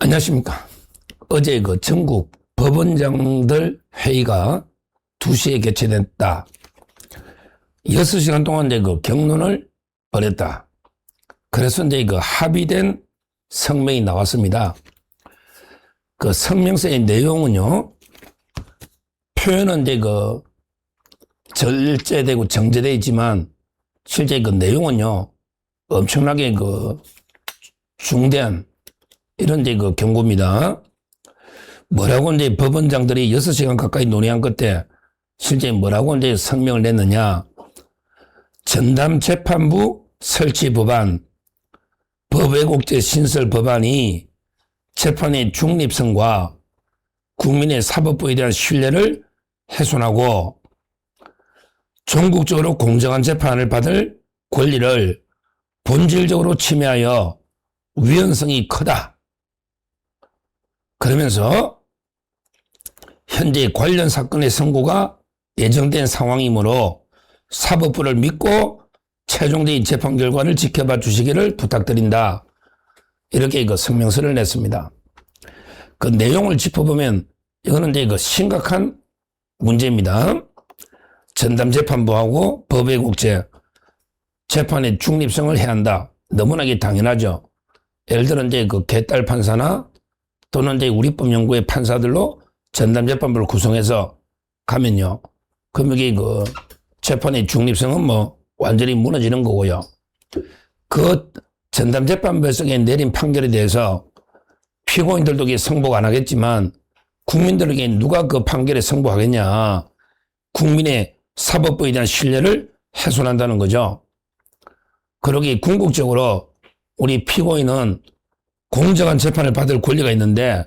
안녕하십니까. 어제 그 전국 법원장들 회의가 2시에 개최됐다. 6시간 동안 이제 그 경론을 벌였다. 그래서 이제 그 합의된 성명이 나왔습니다. 그 성명서의 내용은요, 표현은 이제 그 절제되고 정제되어 있지만 실제 그 내용은요, 엄청나게 그 중대한 이런 이제 그 경고입니다. 뭐라고 이제 법원장들이 6시간 가까이 논의한 끝에 실제 뭐라고 이제 성명을 냈느냐. 전담 재판부 설치 법안, 법외국제 신설 법안이 재판의 중립성과 국민의 사법부에 대한 신뢰를 훼손하고 전국적으로 공정한 재판을 받을 권리를 본질적으로 침해하여 위헌성이 크다. 그러면서 현재 관련 사건의 선고가 예정된 상황이므로 사법부를 믿고 최종적인 재판 결과를 지켜봐 주시기를 부탁드린다. 이렇게 그 성명서를 냈습니다. 그 내용을 짚어보면 이거는 이제 그 심각한 문제입니다. 전담재판부하고 법외국제 재판의 중립성을 해야 한다. 너무나 이게 당연하죠. 예를 들어 이제 그 개딸 판사나 이제 우리법연구의 판사들로 전담재판부를 구성해서 가면요. 그럼 여기 그 재판의 중립성은 뭐 완전히 무너지는 거고요. 그 전담재판부에서 내린 판결에 대해서 피고인들도 성복 안 하겠지만 국민들에게 누가 그 판결에 성복하겠냐. 국민의 사법부에 대한 신뢰를 훼손한다는 거죠. 그러기 궁극적으로 우리 피고인은 공정한 재판을 받을 권리가 있는데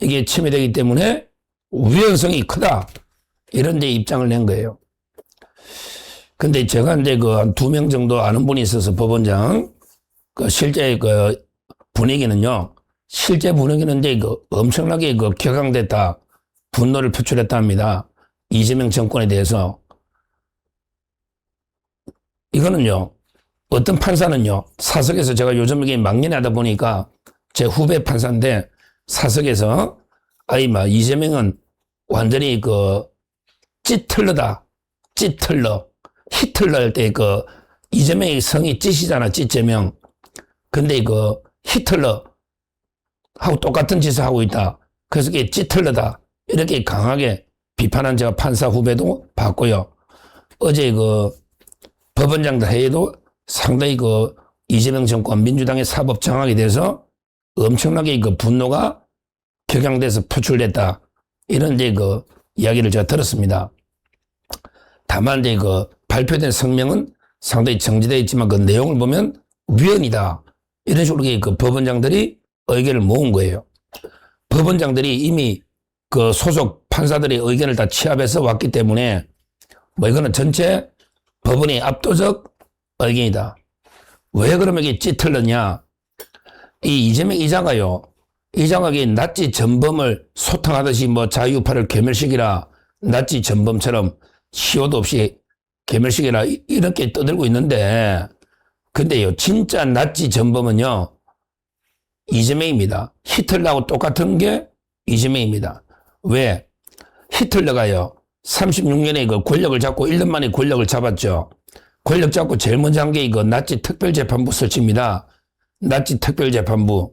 이게 침해되기 때문에 위헌성이 크다. 이런 데 입장을 낸 거예요. 근데 제가 이제 그한두명 정도 아는 분이 있어서 법원장 그 실제 그 분위기는요. 실제 분위기는 이제 그 엄청나게 그 격앙됐다. 분노를 표출했다 합니다. 이재명 정권에 대해서. 이거는요. 어떤 판사는요. 사석에서 제가 요즘 이게 막년하다 보니까 제 후배 판사인데 사석에서 아이 마 이재명은 완전히 그 찌틀러다 찌틀러 히틀러 할 때 그 이재명의 성이 찌시잖아 찌재명. 근데 그 히틀러 하고 똑같은 짓을 하고 있다. 그래서 이게 찌틀러다. 이렇게 강하게 비판한 제가 판사 후배도 봤고요. 어제 그 법원장들 회의도 상당히 그 이재명 정권 민주당의 사법 장악에 대해서 엄청나게 그 분노가 격양돼서 표출됐다. 이런 이제 그 이야기를 제가 들었습니다. 다만 이제 그 발표된 성명은 상당히 정지되어 있지만 그 내용을 보면 위헌이다. 이런 식으로 그 법원장들이 의견을 모은 거예요. 법원장들이 이미 그 소속 판사들의 의견을 다 취합해서 왔기 때문에 뭐 이거는 전체 법원의 압도적 의견이다. 왜 그러면 이게 찌틀렸냐? 이 이재명 이장가요. 이장하게 나치 전범을 소탕하듯이 뭐 자유파를 괴멸시키라 나치 전범처럼 시효도 없이 괴멸시키라 이렇게 떠들고 있는데 근데요 진짜 나치 전범은요 이재명입니다. 히틀러하고 똑같은 게 이재명입니다. 왜? 히틀러가요 36년에 그 권력을 잡고 1년 만에 권력을 잡았죠. 권력 잡고 제일 먼저 한 게 이거 나치 특별재판부 설치입니다. 나치 특별재판부.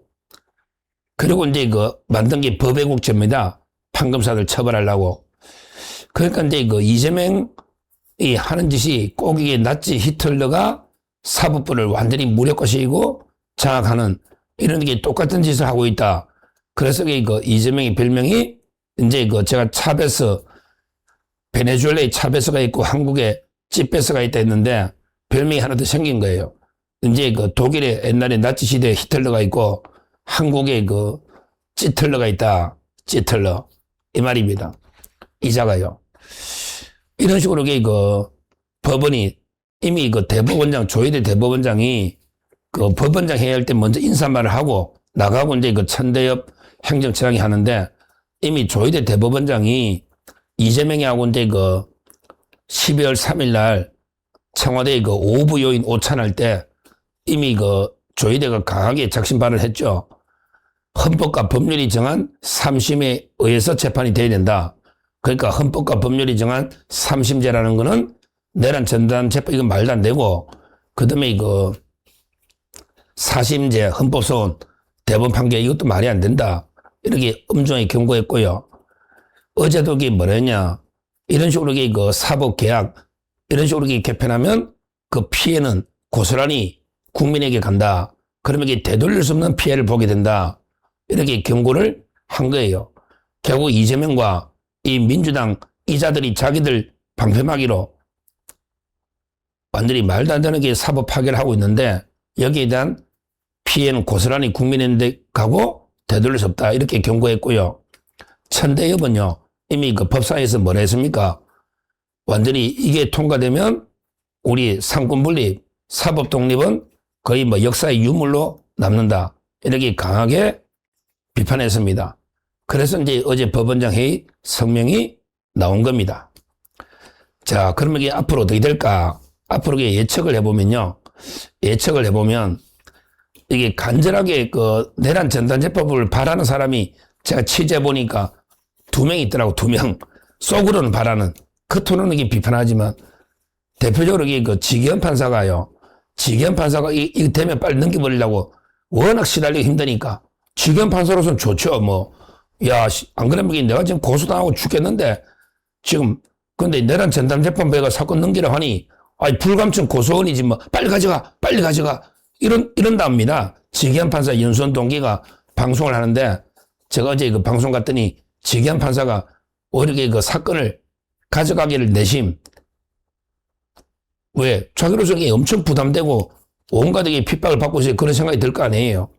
그리고 이제 그 만든 게 법외국제입니다. 판검사들 처벌하려고. 그러니까 이제 그 이재명이 하는 짓이 꼭 이게 나치 히틀러가 사법부를 완전히 무력화시키고 장악하는 이런 게 똑같은 짓을 하고 있다. 그래서 그 이재명의 별명이 이제 그 제가 차베스 베네수엘라에 차베스가 있고 한국에 찌베스가 있다 했는데 별명이 하나 더 생긴 거예요. 이제 그 독일에 옛날에 나치 시대에 히틀러가 있고 한국에 그 찌틀러가 있다. 찌틀러. 이 말입니다. 이자가요. 이런 식으로 그 법원이 이미 그 대법원장, 조희대 대법원장이 그 법원장 해야 할 때 먼저 인사말을 하고 나가고 이제 그 천대엽 행정처장이 하는데 이미 조희대 대법원장이 이재명이 하고 이제 그 12월 3일 날 청와대 그 오부 요인 오찬할 때 이미 그 조희대가 강하게 작심발을 했죠. 헌법과 법률이 정한 3심에 의해서 재판이 돼야 된다. 그러니까 헌법과 법률이 정한 3심제라는 거는 내란 전단 재판 이건 말도 안 되고 그다음에 이거 사심제 헌법소원 대법원 판결 이것도 말이 안 된다. 이렇게 엄중하게 경고했고요. 어제도 이게 뭐랬냐. 이런 식으로 이게 그 사법 계약 이런 식으로 이게 개편하면 그 피해는 고스란히 국민에게 간다. 그러면 이게 되돌릴 수 없는 피해를 보게 된다. 이렇게 경고를 한 거예요. 결국 이재명과 이 민주당 이자들이 자기들 방패막이로 완전히 말도 안 되는 게 사법 파괴를 하고 있는데 여기에 대한 피해는 고스란히 국민인데 가고 되돌릴 수 없다. 이렇게 경고했고요. 천대협은요, 이미 그 법사에서 뭐라 했습니까? 완전히 이게 통과되면 우리 상권 분립, 사법 독립은 거의 뭐 역사의 유물로 남는다. 이렇게 강하게 비판했습니다. 그래서 이제 어제 법원장 회의 성명이 나온 겁니다. 자, 그러면 이게 앞으로 어떻게 될까? 앞으로 예측을 해보면요. 예측을 해보면 이게 간절하게 그 내란 전단제법을 바라는 사람이 제가 취재해 보니까 두 명 있더라고, 두 명. 속으로는 바라는. 겉으로는 이게 비판하지만 대표적으로 이게 그 지기현 판사가요. 지기현 판사가 이, 이 되면 빨리 넘겨버리려고 워낙 시달리기 힘드니까 지기현 판사로서는 좋죠. 뭐, 야, 씨, 안 그러면 내가 지금 고소당하고 죽겠는데 지금 근데 내란 전담 재판부가 사건 넘기려 하니 아이 불감증 고소원이지 뭐 빨리 가져가 빨리 가져가 이런 이런답니다. 지기현 판사 연수원 동기가 방송을 하는데 제가 어제 그 방송 갔더니 지기현 판사가 오히려 그 사건을 가져가기를 내심 왜 자기로서 엄청 부담되고 게 핍박을 받고 있어요. 그런 생각이 들 거 아니에요.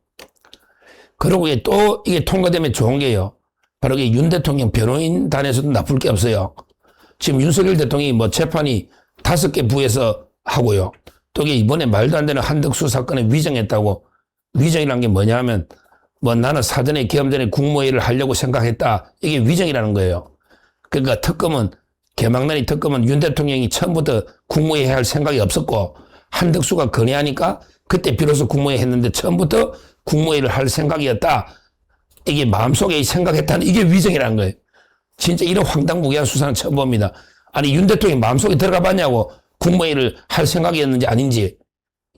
그리고 또 이게 통과되면 좋은 게요. 바로 윤 대통령 변호인단에서도 나쁠 게 없어요. 지금 윤석열 대통령이 뭐 재판이 다섯 개 부에서 하고요. 또 이번에 말도 안 되는 한덕수 사건에 위정했다고 위정이란 게 뭐냐 하면 뭐 나는 사전에 계엄 전에 국무회의를 하려고 생각했다. 이게 위정이라는 거예요. 그러니까 특검은 개망난이 특검은 윤 대통령이 처음부터 국무회의 할 생각이 없었고 한덕수가 건의하니까 그때 비로소 국무회의 했는데 처음부터 국무회의를 할 생각이었다. 이게 마음속에 생각했다는 이게 위정이라는 거예요. 진짜 이런 황당무계한 수사는 처음 봅니다. 아니 윤 대통령이 마음속에 들어가 봤냐고 국무회의를 할 생각이었는지 아닌지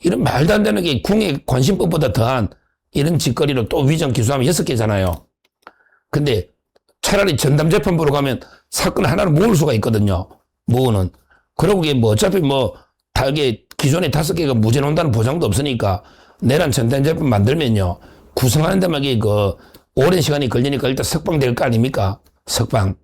이런 말도 안 되는 게 국외 관심법보다 더한 이런 짓거리로 또 위정 기소하면 여섯 개잖아요. 근데 차라리 전담재판부로 가면 사건 하나를 모을 수가 있거든요. 모으는. 그러고 이게 뭐 어차피 뭐, 다 이게 기존에 다섯 개가 무죄 논다는 보장도 없으니까 내란 전담재판 만들면요. 구성하는 데만 이게 그 오랜 시간이 걸리니까 일단 석방 될 거 아닙니까? 석방.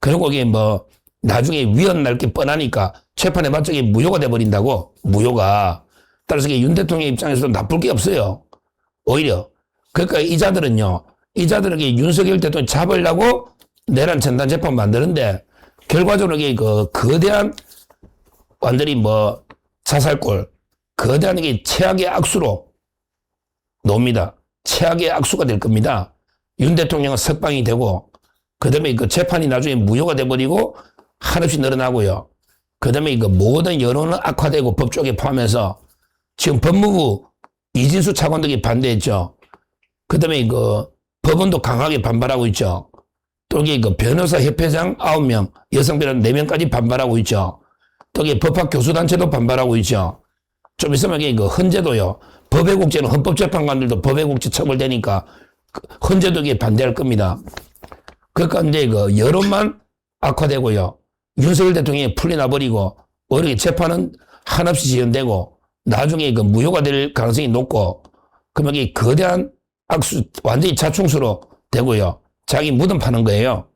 그리고 이게 뭐 나중에 위헌 날 게 뻔하니까 재판에 맞춰 무효가 돼버린다고. 무효가. 따라서 윤 대통령 입장에서도 나쁠 게 없어요. 오히려. 그러니까 이 자들은요. 이 자들에게 윤석열 대통령 잡으려고 내란 전단 재판 만드는데 결과적으로 그 거대한 완전히 뭐 자살골 거대한 이게 최악의 악수로 놉니다. 최악의 악수가 될 겁니다. 윤 대통령은 석방이 되고 그 다음에 그 재판이 나중에 무효가 돼버리고 한없이 늘어나고요. 그 다음에 그 모든 여론은 악화되고 법조계 포함해서 지금 법무부 이진수 차관 등이 반대했죠. 그 다음에 그 법원도 강하게 반발하고 있죠. 또 이게 그 변호사 협회장 9명, 여성 변호사 4명까지 반발하고 있죠. 또 이게 법학 교수단체도 반발하고 있죠. 좀 있으면 그 헌재도요. 법외 국제는 헌법재판관들도 법외 국제 처벌되니까 그 헌재도 이게 반대할 겁니다. 그러니까 이제 그 여론만 악화되고요. 윤석열 대통령이 풀려나버리고 오히려 재판은 한없이 지연되고 나중에 그 무효가 될 가능성이 높고 그러면 이 거대한 악수 완전히 자충수로 되고요. 자기 무덤 파는 거예요.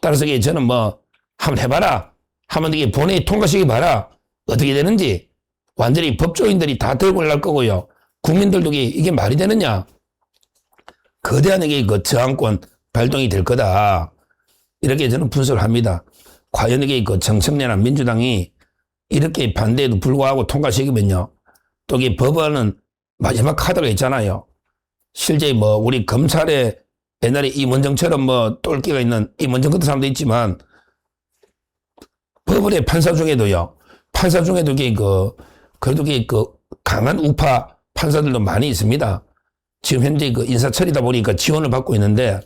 따라서 이게 저는 뭐 한번 해봐라. 한번 이게 본회의 통과시키 봐라. 어떻게 되는지 완전히 법조인들이 다 들고 올라갈 거고요. 국민들도 이게, 말이 되느냐. 거대한 이게 그 저항권 발동이 될 거다. 이렇게 저는 분석을 합니다. 과연 이게 그 정청래나 민주당이 이렇게 반대에도 불구하고 통과시키면요. 또 이게 법원은 마지막 카드가 있잖아요. 실제 뭐 우리 검찰에 옛날에 임원정처럼 뭐 똘끼가 있는 임원정 같은 사람도 있지만 법원의 판사 중에도요. 판사 중에도 그 그래도 이게 그 강한 우파 판사들도 많이 있습니다. 지금 현재 그 인사철이다 보니까 지원을 받고 있는데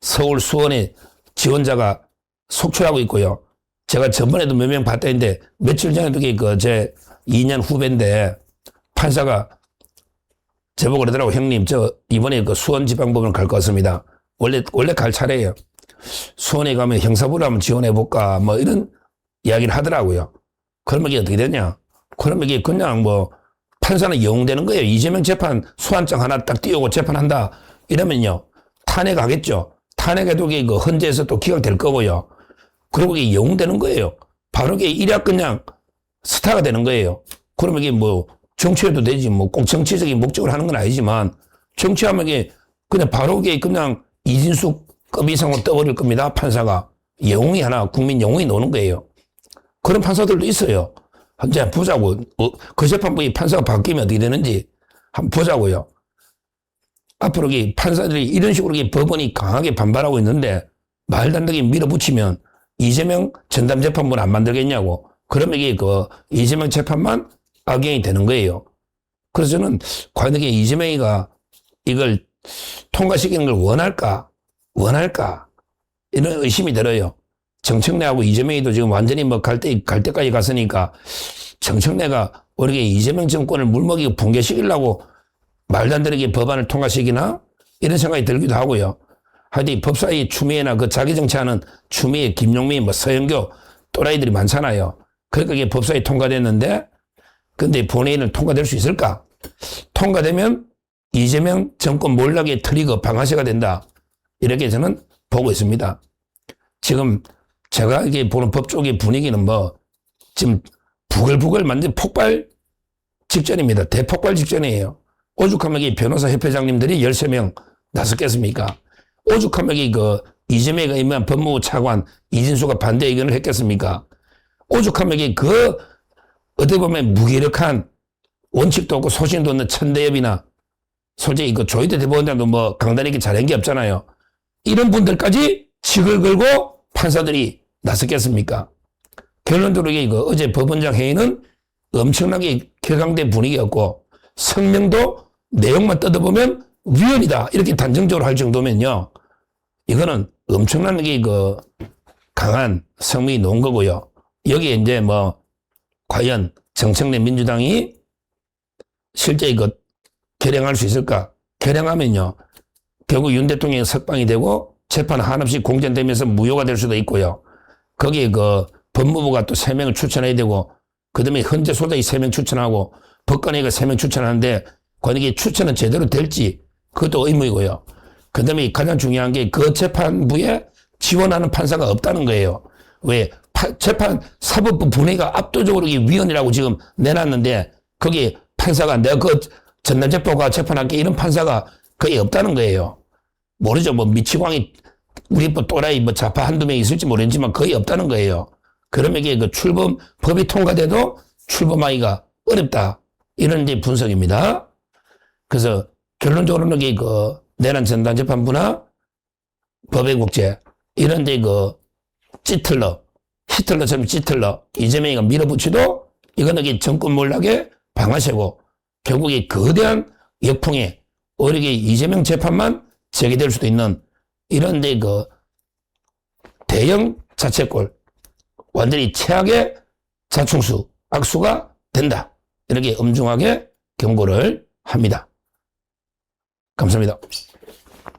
서울 수원에 지원자가 속출하고 있고요. 제가 전번에도 몇 명 봤다 했는데 며칠 전에도 그제 2년 후배인데 판사가 제보고 그러더라고 형님 저 이번에 그 수원지방법원을 갈것 같습니다. 원래 원래 갈 차례예요. 수원에 가면 형사부를 한번 지원해 볼까 뭐 이런 이야기를 하더라고요. 그러면 이게 어떻게 되냐? 그러면 이게 그냥 뭐 판사는 영웅되는 거예요. 이재명 재판 소환장 하나 딱 띄우고 재판한다 이러면요 탄핵하겠죠. 탄핵해도 이게 그 헌재에서 또 기각될 거고요. 그리고 이게 영웅되는 거예요. 바로 이게 일약 그냥 스타가 되는 거예요. 그러면 이게 뭐 정치해도 되지 뭐 꼭 정치적인 목적을 하는 건 아니지만 정치하면 이게 그냥 바로 이게 그냥 이진숙급 이상으로 떠버릴 겁니다. 판사가 영웅이 하나 국민 영웅이 노는 거예요. 그런 판사들도 있어요. 한번 보자고. 어, 그 재판부의 판사가 바뀌면 어떻게 되는지 한번 보자고요. 앞으로 이 판사들이 이런 식으로 이 법원이 강하게 반발하고 있는데 되게 밀어붙이면 이재명 전담 재판부는 안 만들겠냐고. 그러면 이게 그 이재명 재판만 악영이 되는 거예요. 그래서 저는 과연 이게 이재명이가 이걸 통과시키는 걸 원할까? 원할까? 이런 의심이 들어요. 정청래하고 이재명이도 지금 완전히 뭐 갈 때, 갈 때까지 갔으니까 정청래가 우리가 이재명 정권을 물먹이고 붕괴시키려고 말도 안 되게 법안을 통과시키나? 이런 생각이 들기도 하고요. 하여튼 이 법사위 추미애나 그 자기 정치하는 추미애, 김용민, 뭐 서영교 또라이들이 많잖아요. 그러니까 이게 법사위 통과됐는데 근데 본회의는 통과될 수 있을까? 통과되면 이재명 정권 몰락의 트리거 방아쇠가 된다. 이렇게 저는 보고 있습니다. 지금 제가 이게 보는 법 쪽의 분위기는 뭐 지금 부글부글 만든 폭발 직전입니다. 대폭발 직전이에요. 오죽하면 이 변호사 협회장님들이 13명 나섰겠습니까? 오죽하면 이그 이재명이가 임한 법무부 차관 이진수가 반대 의견을 했겠습니까? 오죽하면 이그 어떻게 보면 무기력한 원칙도 없고 소신도 없는 천대엽이나 솔직히 그 조희대 대법원장도 뭐 강단있게 잘한 게 없잖아요. 이런 분들까지 직을 걸고 판사들이 나섰겠습니까? 결론적으로 이거 어제 법원장 회의는 엄청나게 격앙된 분위기였고 성명도 내용만 뜯어보면 위헌이다 이렇게 단정적으로 할 정도면요. 이거는 엄청난 게그 강한 성명이 놓은 거고요. 여기에 이제 뭐 과연 정청래 민주당이 실제 이거 결행할 수 있을까? 결행하면요. 결국 윤 대통령이 석방이 되고 재판 한없이 공전되면서 무효가 될 수도 있고요. 거기에 그 법무부가 또 세 명을 추천해야 되고 그다음에 헌재 소장이 세 명 추천하고 법관회가 세 명 추천하는데 이게 추천은 제대로 될지 그것도 의무이고요. 그다음에 가장 중요한 게 그 재판부에 지원하는 판사가 없다는 거예요. 왜 파- 재판 사법부 분회가 압도적으로 이 위헌이라고 지금 내놨는데 거기 판사가 내가 그 전남재법과 재판할 게 이런 판사가 거의 없다는 거예요. 모르죠. 뭐 미치광이 우리 뭐 또라이 뭐 좌파 한두 명 있을지 모르지만 거의 없다는 거예요. 그러면 이게 그 출범 법이 통과돼도 출범하기가 어렵다. 이런 이제 분석입니다. 그래서 결론적으로는 이게 그 내란 전단 재판부나 법의 국제 이런 데그 찌틀러 히틀러처럼 찌틀러 이재명이가 밀어붙이도 이거는 정권 몰락의 방아쇠고 결국에 거대한 역풍에 오히려 이재명 재판만 제기될 수도 있는 이런 데그 대형 자책골 완전히 최악의 자충수 악수가 된다. 이렇게 엄중하게 경고를 합니다. 감사합니다.